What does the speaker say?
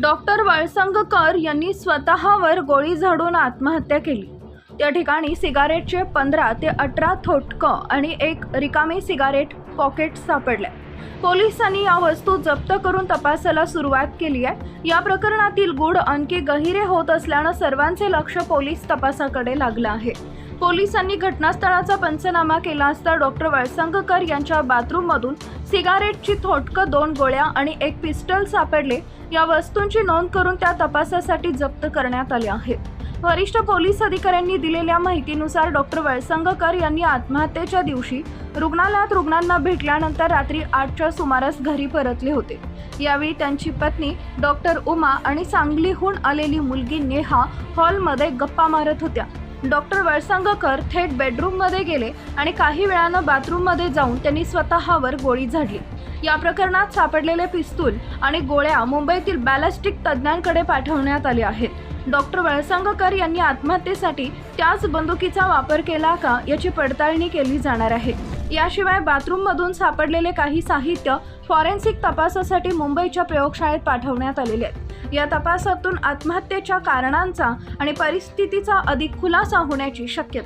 Doctor Valsangkar यांनी स्वतःवर गोळी झाडून आत्महत्या केली. त्या ठिकाणी सिगारेटचे पंधरा ते अठरा थोटकं आणि एक रिकामी सिगारेट पॉकेट सापडले पोलिसांनी या वस्तू जप्त करून तपासाला सुरुवात केली आहे. या प्रकरणातील गूढ आणखी गहिरे होत असल्यानं सर्वांचे लक्ष पोलीस तपासाकडे लागलं आहे. पोलिसांनी घटनास्थळाचा पंचनामा केला असता डॉक्टर वळसंगकर यांच्या बाथरूममधून सिगारेटची थोटकं दोन गोळ्या आणि एक पिस्टल सापडले. या वस्तूंची नोंद करून त्या तपासासाठी जप्त करण्यात आल्या आहेत वरिष्ठ पोलीस अधिकाऱ्यांनी दिलेल्या माहितीनुसार डॉक्टर वळसंगकर यांनी आत्महत्येच्या दिवशी रुग्णालयात रुग्णांना भेटल्यानंतर रात्री आठच्या सुमारास घरी परतले होते. यावेळी त्यांची पत्नी डॉक्टर उमा आणि सांगलीहून आलेली मुलगी नेहा हॉलमध्ये गप्पा मारत होत्या. डॉक्टर वळसंगकर थेट बेडरूममध्ये गेले आणि काही वेळानं बाथरूममध्ये जाऊन त्यांनी स्वतःवर गोळी झाडली. या प्रकरणात सापडलेले पिस्तूल आणि गोळ्या मुंबईतील बॅलिस्टिक तज्ज्ञांकडे पाठवण्यात आले आहेत. डॉक्टर वळसंगकर यांनी आत्महत्येसाठी त्याच बंदुकीचा वापर केला का याची पडताळणी केली जाणार आहे. याशिवाय बाथरूममधून सापडलेले काही साहित्य फॉरेन्सिक तपासासाठी मुंबईच्या प्रयोगशाळेत पाठवण्यात आलेले आहेत. या तपासातून आत्महत्येच्या कारणांचा आणि परिस्थितीचा अधिक खुलासा होण्याची शक्यता